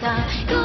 아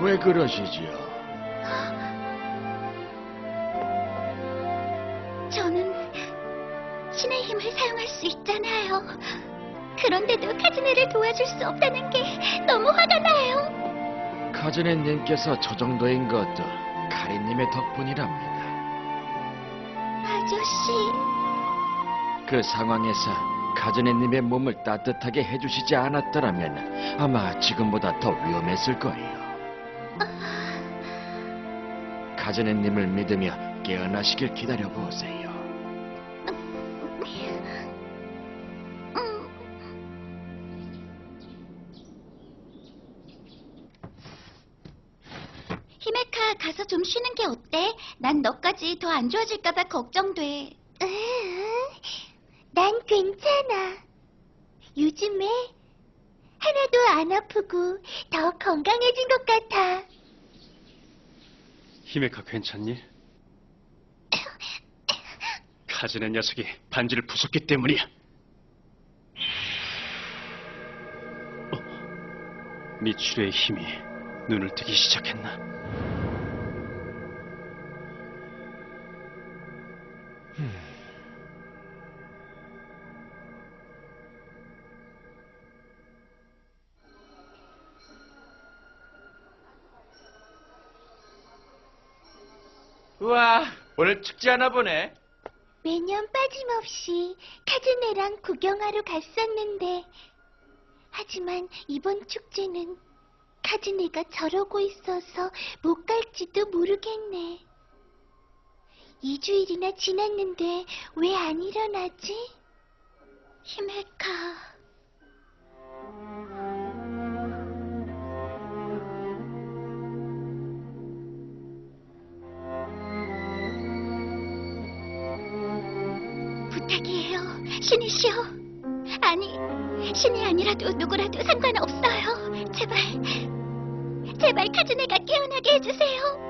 왜 그러시지요? 저는 신의 힘을 사용할 수 있잖아요. 그런데도 카즈네를 도와줄 수 없다는 게 너무 화가 나요. 카즈네님께서 저 정도인 것도 카리님의 덕분이랍니다. 아저씨, 그 상황에서 카즈네님의 몸을 따뜻하게 해주시지 않았더라면 아마 지금보다 더 위험했을 거예요. 카즈네님을 믿으며 깨어나시길 기다려보세요. 음, 히메카 가서 좀 쉬는 게 어때? 난 너까지 더 안 좋아질까봐 걱정돼. 난 괜찮아. 요즘에 하나도 안 아프고 더 건강해진 것 같아. 히메카 괜찮니? 카즈네 녀석이 반지를 부쉈기 때문이야. 어, 미추리의 힘이 눈을 뜨기 시작했나? 우와, 오늘 축제 하나 보네. 매년 빠짐없이 카즈네랑 구경하러 갔었는데 하지만 이번 축제는 카즈네가 저러고 있어서 못 갈지도 모르겠네. 2주일이나 지났는데 왜 안 일어나지? 히메카. 신이시여. 아니, 신이 아니라도 누구라도 상관없어요. 제발, 제발 카즈네가 깨어나게 해주세요.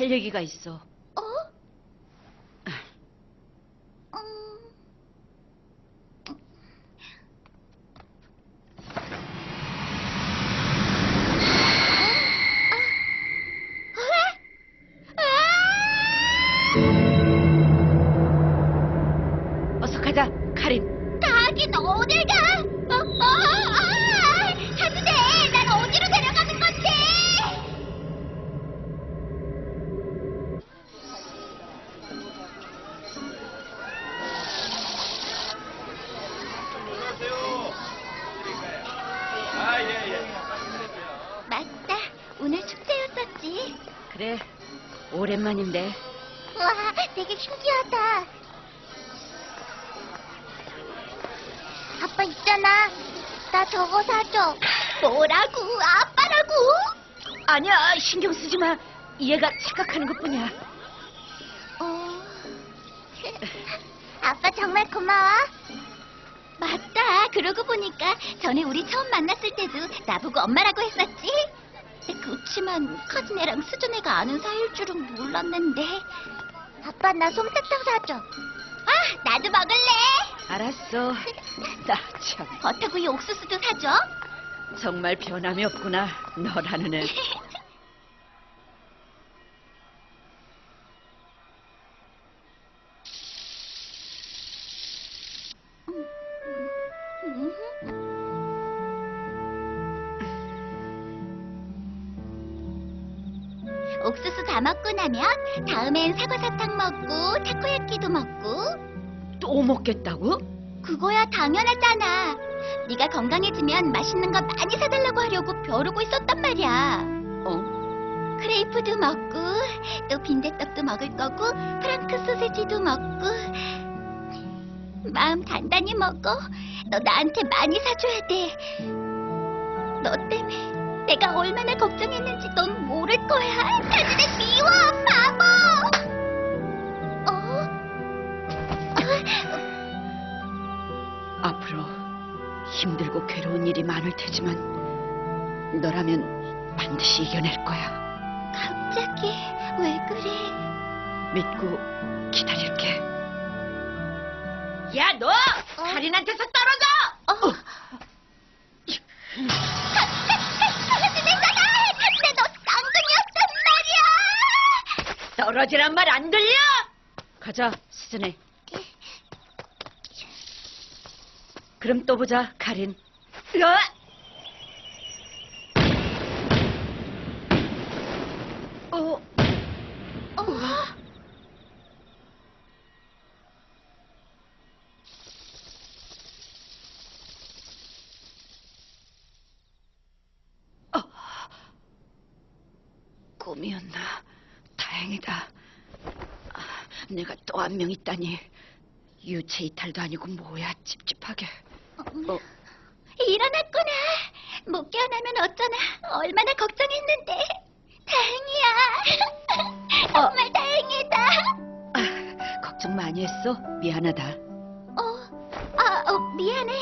할 얘기가 있어. 그래, 오랜만인데. 와, 되게 신기하다. 아빠 있잖아. 나 저거 사줘. 뭐라고? 아빠라고? 아니야, 신경 쓰지 마. 얘가 착각하는 것 뿐이야. 어... 아빠 정말 고마워. 맞다. 그러고 보니까 전에 우리 처음 만났을 때도 나보고 엄마라고 했었지? 그렇지만 카즈네랑 수준애가 아는 사이일 줄은 몰랐는데. 아빠 나 솜사탕 사줘. 아, 나도 먹을래. 알았어. 나 참, 버터구이 옥수수도 사줘. 정말 변함이 없구나. 너라는 애. 먹겠다고? 그거야 당연하잖아. 네가 건강해지면 맛있는 거 많이 사달라고 하려고 벼르고 있었단 말이야. 어? 크레이프도 먹고 또 빈대떡도 먹을 거고 프랑크 소세지도 먹고 마음 단단히 먹어. 너 나한테 많이 사줘야 돼. 너 때문에 내가 얼마나 걱정했는지 넌 모를 거야. 사진에 미워, 바보. 앞으로 힘들고 괴로운 일이 많을 테지만 너라면 반드시 이겨낼 거야. 갑자기 왜 그래? 믿고 기다릴게. 야, 너! 카린한테서 떨어져! 어? 말이야. 떨어지란 말 안 들려? 가자, 수진해. 그럼 또 보자, 카린. 으아! 어, 어? 꿈이었나? 다행이다. 아, 내가 또 한 명 있다니. 유체 이탈도 아니고 뭐야, 찝찝하게. 어, 일어났구나. 못 깨어나면 어쩌나. 얼마나 걱정했는데. 다행이야. 정말 다행이다. 아, 걱정 많이 했어? 미안하다. 어, 아, 어, 미안해.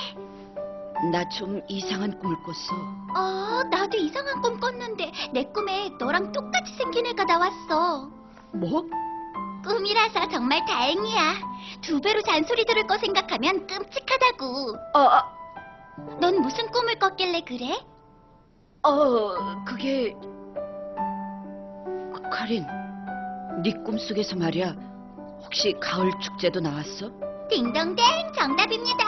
나 좀 이상한 꿈을 꿨어. 어, 나도 이상한 꿈 꿨는데 내 꿈에 너랑 똑같이 생긴 애가 나왔어. 뭐? 꿈이라서 정말 다행이야. 두 배로 잔소리 들을 거 생각하면 끔찍하다고. 어, 어, 넌 무슨 꿈을 꿨길래 그래? 어, 그게 그, 카린, 네 꿈속에서 말이야. 혹시 가을 축제도 나왔어? 딩동댕 정답입니다.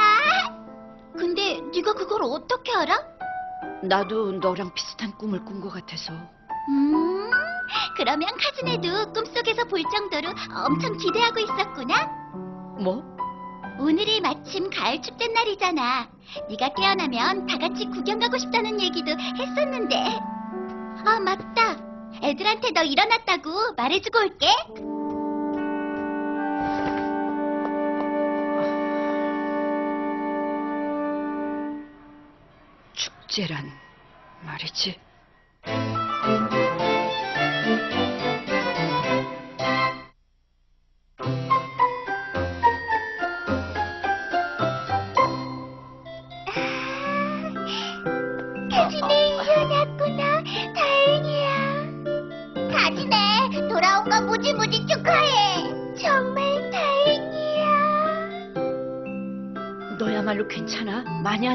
근데 네가 그걸 어떻게 알아? 나도 너랑 비슷한 꿈을 꾼 것 같아서. 음, 그러면 카즈네도 꿈속에서 볼 정도로 엄청 기대하고 있었구나? 뭐? 오늘이 마침 가을 축제 날이잖아. 네가 깨어나면 다 같이 구경 가고 싶다는 얘기도 했었는데. 아, 맞다. 애들한테 너 일어났다고 말해주고 올게. 축제란 말이지.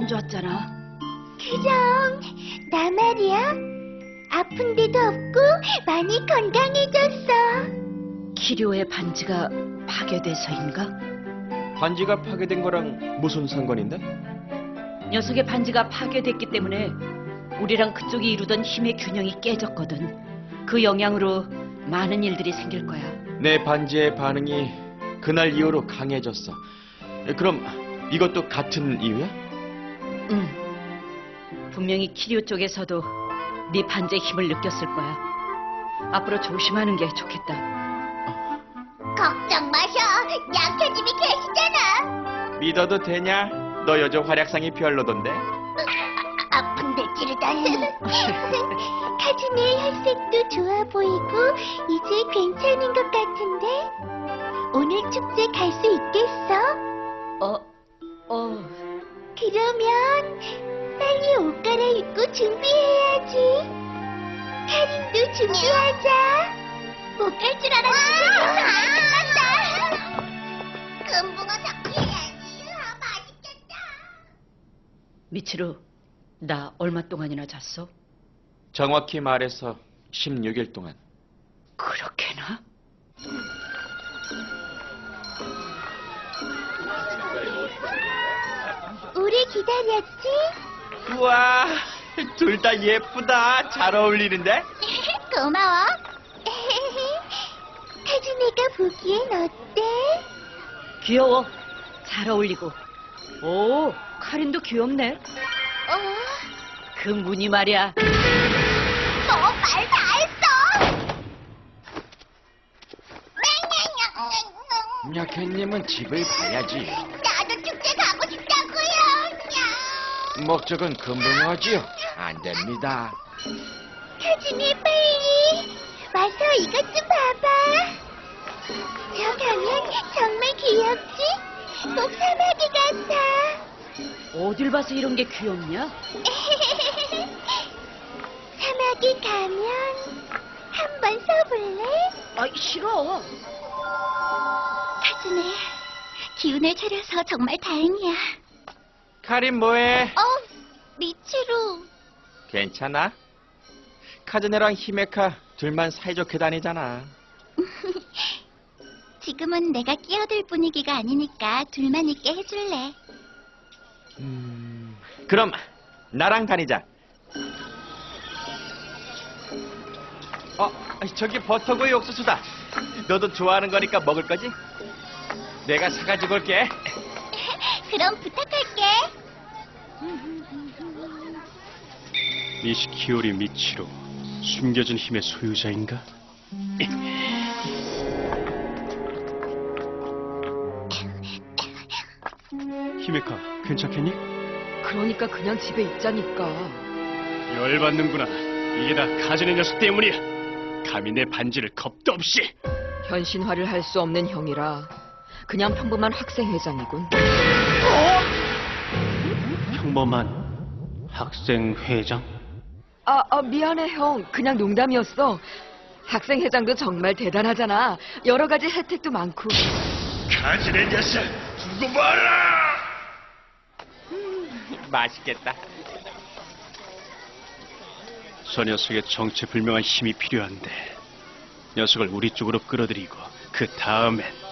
안 좋았잖아. 그럼 나 말이야. 아픈 데도 없고 많이 건강해졌어. 키료의 반지가 파괴돼서인가? 반지가 파괴된 거랑 무슨 상관인데? 녀석의 반지가 파괴됐기 때문에 우리랑 그쪽이 이루던 힘의 균형이 깨졌거든. 그 영향으로 많은 일들이 생길 거야. 내 반지의 반응이 그날 이후로 강해졌어. 그럼 이것도 같은 이유야? 응. 분명히 키리오 쪽에서도 네 반지의 힘을 느꼈을 거야. 앞으로 조심하는 게 좋겠다. 걱정 마셔. 양캐님이 계시잖아. 믿어도 되냐? 너 요즘 활약상이 별로던데? 아, 아픈데 찌르다. 카즈미의 혈색도 좋아 보이고 이제 괜찮은 것 같은데 오늘 축제 갈 수 있겠어? 어, 어, 그러면 빨리 옷 갈아입고 준비해야지. 카린도 준비하자. 못 갈 줄 알았는데 간다. 금붕어 잡혀야지. 아, 맛있겠다. 미치루, 나 얼마 동안이나 잤어? 정확히 말해서 16일 동안. 그렇게나? 오래 기다렸지? 우와, 둘 다 예쁘다. 잘 어울리는데? 고마워. 카즈미가 보기엔 어때? 귀여워. 잘 어울리고. 오, 카린도 귀엽네. 어, 그 무늬 말이야. 너 말 다 했어. 야켓님은 집을 가야지. 목적은 금붕어지요. 안 됩니다. 카즈미 빨리 와서 이것 좀 봐봐. 저 가면 정말 귀엽지? 꼭 사마귀 같아. 어딜 봐서 이런 게 귀엽냐? 사마귀 가면 한번 써볼래? 아, 싫어. 카즈네 기운을 차려서 정말 다행이야. 카린 뭐해? 어, 미치루. 괜찮아? 카즈네랑 히메카 둘만 사이좋게 다니잖아. 지금은 내가 끼어들 분위기가 아니니까 둘만 있게 해줄래. 음, 그럼 나랑 다니자. 어, 저기 버터구이 옥수수다. 너도 좋아하는 거니까 먹을 거지? 내가 사가지고 올게. 그럼 부탁할게. 니시키오리 미치로 숨겨진 힘의 소유자인가? 히메카, 괜찮겠니? 그러니까 그냥 집에 있자니까. 열받는구나. 이게 다 가전의 녀석 때문이야. 감히 내 반지를 겁도 없이. 현신화를 할 수 없는 형이라 그냥 평범한 학생회장이군. 평범한 학생 회장? 아, 아, 미안해 형. 그냥 농담이었어. 학생회장도 정말 대단하잖아. 여러 가지 혜택도 많고. 가전의 녀석 두고 봐라! 맛있겠다. 저 녀석의 정체불명한 힘이 필요한데 녀석을 우리 쪽으로 끌어들이고 그 다음엔 음.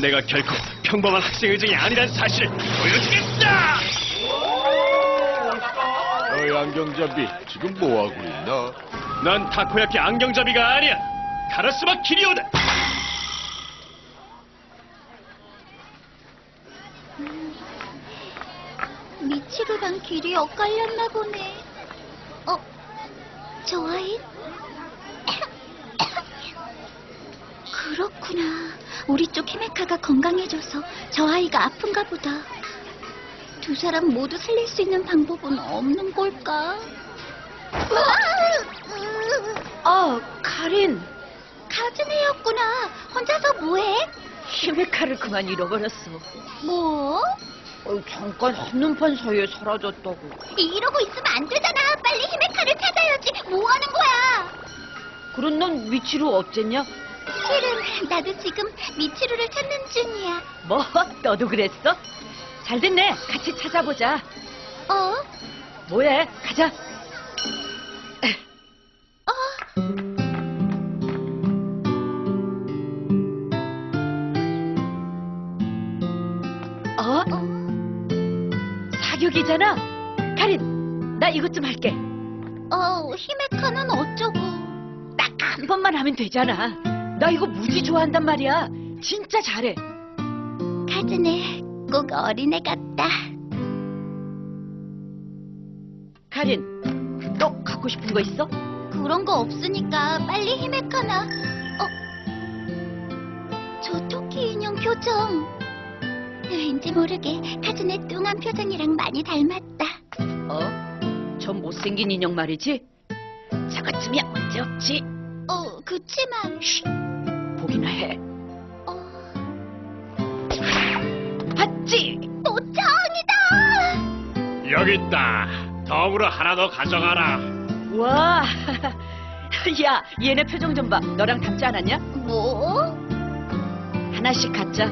내가 결코 평범한 학생회장이 아니란 사실을 보여주겠다! 어이 안경잡이 지금 뭐 하고 있나? 난 타코야키 안경잡이가 아니야! 카라스마 키리오다! 미치루랑 길이 엇갈렸나 보네. 어, 저 아이? 그렇구나. 우리 쪽 히메카가 건강해져서 저 아이가 아픈가 보다. 두 사람 모두 살릴 수 있는 방법은 없는 걸까? 아, 카린. 카즈네였구나. 혼자서 뭐해? 히메카를 그만 잃어버렸어. 뭐? 어, 잠깐 한눈판 사이에 사라졌다고. 이러고 있으면 안 되잖아. 빨리 히메카를 찾아야지. 뭐 하는 거야? 그럼 넌 미치루 어쨌냐? 실은 나도 지금 미치루를 찾는 중이야. 뭐? 너도 그랬어? 잘 됐네. 같이 찾아보자. 어? 뭐해? 가자. 어? 어? 사격이잖아. 가린, 나 이것 좀 할게. 어, 히메카는 어쩌고. 딱 한 번만 하면 되잖아. 나 이거 무지 좋아한단 말이야. 진짜 잘해. 카즈네, 꼭 어린애 같다. 카린, 너 갖고 싶은 거 있어? 그런 거 없으니까 빨리 히메카나. 어? 저 토끼 인형 표정. 왠지 모르게 카즈네 뚱한 표정이랑 많이 닮았다. 어? 저 못생긴 인형 말이지? 저것쯤이야 문제 없지. 어, 그치만, 쉿, 여기 있다. 덤으로 하나 더 가져가라. 와, 야, 얘네 표정 좀 봐. 너랑 닮지 않았냐? 뭐? 하나씩 갖자.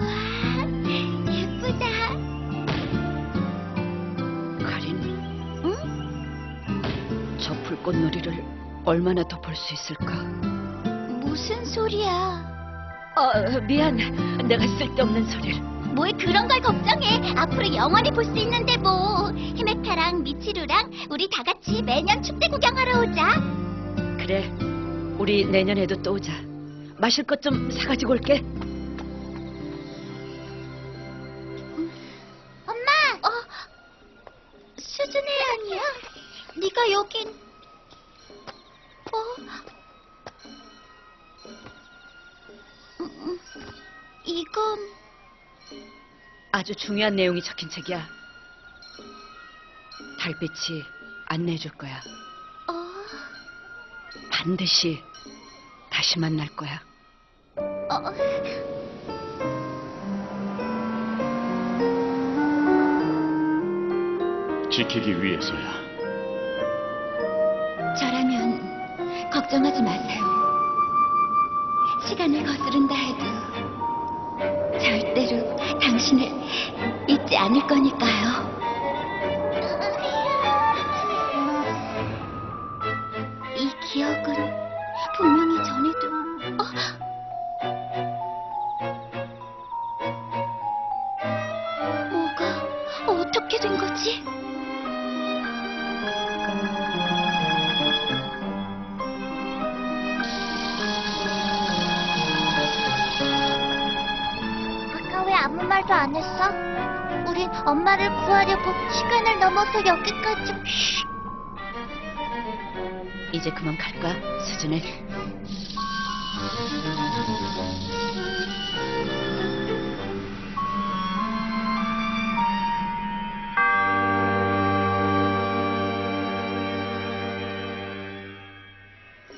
와, 예쁘다. 카린, 응? 저 불꽃놀이를 얼마나 더 볼 수 있을까? 무슨 소리야? 어, 미안. 내가 쓸데없는 소리를. 뭘 그런 걸 걱정해. 앞으로 영원히 볼 수 있는데 뭐. 히메카랑 미치루랑 우리 다 같이 매년 축제 구경하러 오자. 그래, 우리 내년에도 또 오자. 마실 것 좀 사가지고 올게. 엄마! 어? 수준의 아니야? 네가 여긴... 이건... 아주 중요한 내용이 적힌 책이야. 달빛이 안내해 줄 거야. 어... 반드시 다시 만날 거야. 어... 지키기 위해서야. 저라면 걱정하지 마세요. 시간을 거스른다 해도 절대로 당신을 잊지 않을 거니까요. 이 기억은 안 했어? 우린 엄마를 구하려고 시간을 넘어서 여기까지. 이제 그만 갈까, 수진에?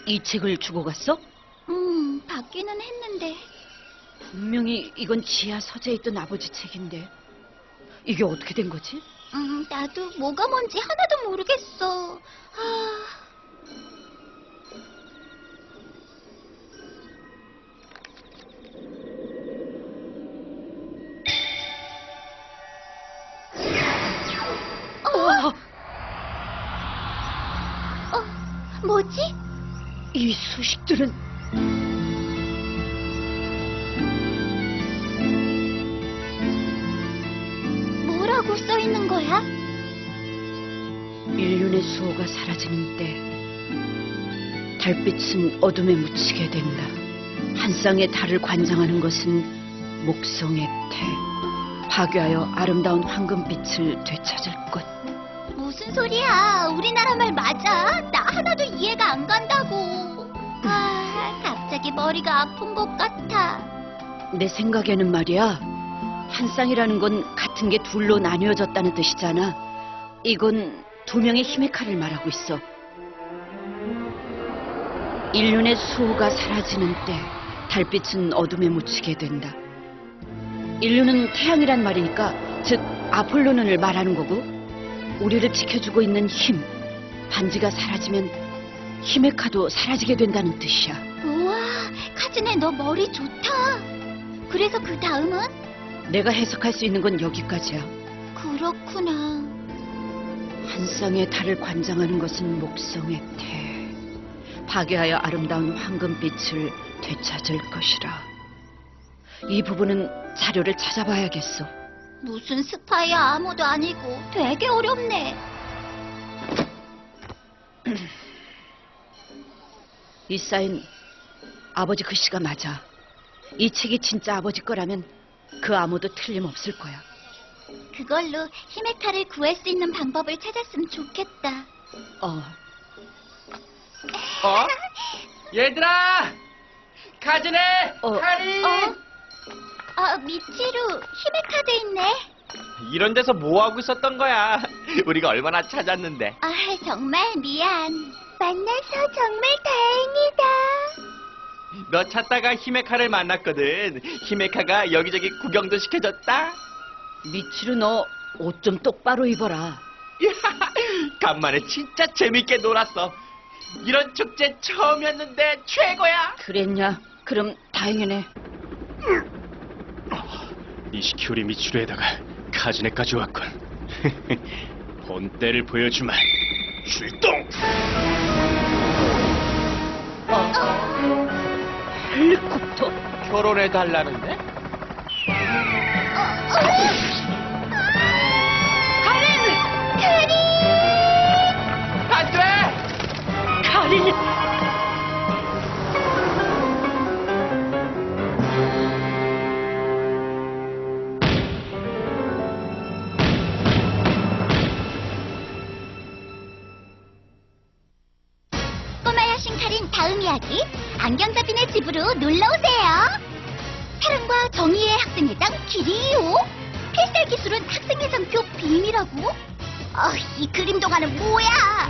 이 책을 주고 갔어? 음, 받기는 했는데. 분명히 이건 지하 서재에 있던 아버지 책인데 이게 어떻게 된 거지? 음, 나도 뭐가 뭔지 하나도 모르겠어. 아, 어, 어, 뭐지? 이 수식들은 있는 거야? 인륜의 수호가 사라지는 때 달빛은 어둠에 묻히게 된다. 한 쌍의 달을 관장하는 것은 목성의 태. 파괴하여 아름다운 황금빛을 되찾을 것. 무슨 소리야? 우리나라 말 맞아? 나 하나도 이해가 안 간다고. 아, 갑자기 머리가 아픈 것 같아. 내 생각에는 말이야. 한 쌍이라는 건 같은 게 둘로 나뉘어졌다는 뜻이잖아. 이건 두 명의 힘의 칼을 말하고 있어. 인륜의 수호가 사라지는 때 달빛은 어둠에 묻히게 된다. 인륜은 태양이란 말이니까 즉 아폴로는을 말하는 거고 우리를 지켜주고 있는 힘 반지가 사라지면 힘의 카도 사라지게 된다는 뜻이야. 우와, 카즈네 너 머리 좋다. 그래서 그 다음은? 내가 해석할 수 있는 건 여기까지야. 그렇구나. 한 쌍의 달을 관장하는 것은 목성의 태. 파괴하여 아름다운 황금빛을 되찾을 것이라. 이 부분은 자료를 찾아봐야겠어. 무슨 스파이야 아무도 아니고 되게 어렵네. 이 사인 아버지 글씨가 맞아. 이 책이 진짜 아버지 거라면 그 아무도 틀림없을 거야. 그걸로 히메카를 구할 수 있는 방법을 찾았으면 좋겠다. 어, 어? 얘들아! 가즈네! 어, 카리! 어? 아, 미치루, 히메카드 있네. 이런 데서 뭐 하고 있었던 거야? 우리가 얼마나 찾았는데. 아, 정말 미안. 만나서 정말 다행이다. 너 찾다가 히메카를 만났거든. 히메카가 여기저기 구경도 시켜줬다. 미치루 너 옷 좀 똑바로 입어라. 간만에 진짜 재밌게 놀았어. 이런 축제 처음이었는데 최고야. 그랬냐? 그럼 다행이네. 니시키오리 미츠루에다가 카즈네까지 왔군. 본때를 보여주마. 출동! 헬리콥터? 결혼해 달라는데? 안 돼! 카린! 꼬마 여신 카린 다음 이야기 안경 집으로 놀러오세요. 사랑과 정의의 학생회장 기리오. 필살 기술은 학생회장표 비밀하고. 어, 이 그림 동화는 뭐야?